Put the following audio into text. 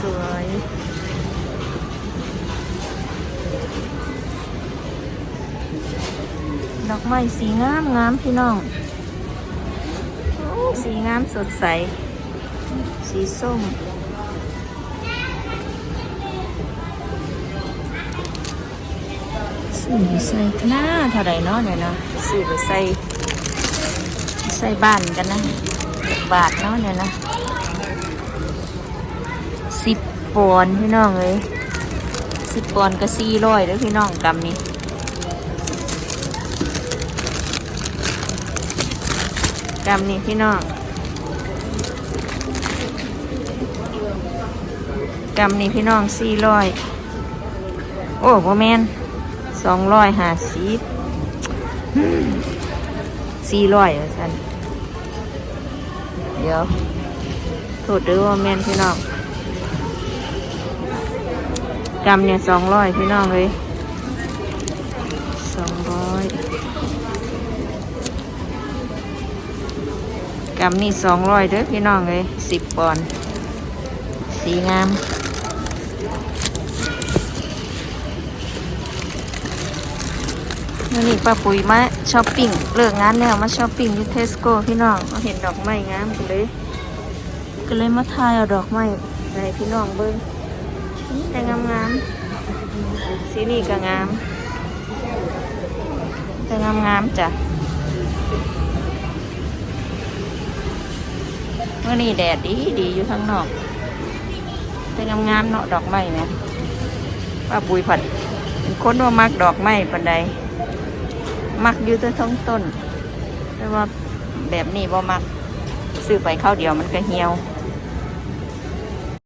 ดอกไม้สีงามงามพี่น้อง สีงามสดใส สีส้มซื้อไปใส่หน้าเท่าไรเนาะเนี่ยเนาะซื้อไปใส่ใส่บ้านกันนะบาทเนาะเนี่ยนะ สิบปอนพี่น้องเลยสิบปอนก็สี่ร้อยเด้อพี่น้องกำนี้กำนี้พี่น้องกำนี้พี่น้องสี่ร้อยโอ้โหแมนสองร้อยห้าสิบสี่ร้อยสันเดี๋ยวโทษด้วยว่าแมนพี่น้อง กำเนี่ยสองร้อยพี่น้องเลยสองร้อยกำนี่สองร้อยเด้อพี่น้องเลยสิบปอนด์สีงามมื่อนี้ป้าปุ๋ยมาช้อปปิ้งเลิกงานแล้วมาช้อปปิ้งที่เทสโก้พี่น้องมาเห็นดอกไม้งามก็เลย ก็เลยมาทายเอาดอกไม้ให้พี่น้องเบิ้ง แต่งามงามๆสีนี่ก็งาม แต่งามงามๆจ้ะเมื่อนี้แดดดีดีอยู่ข้างนอก แต่งามงามๆเนาะดอกไม้ไหมป้าปุยผัดเป็นคนว่ามักดอกไม้ปันใดมักอยู่แต่ท้องต้นแต่ว่าแบบนี้บ่มักซื้อไปข้าวเดียวมันก็เหี่ยว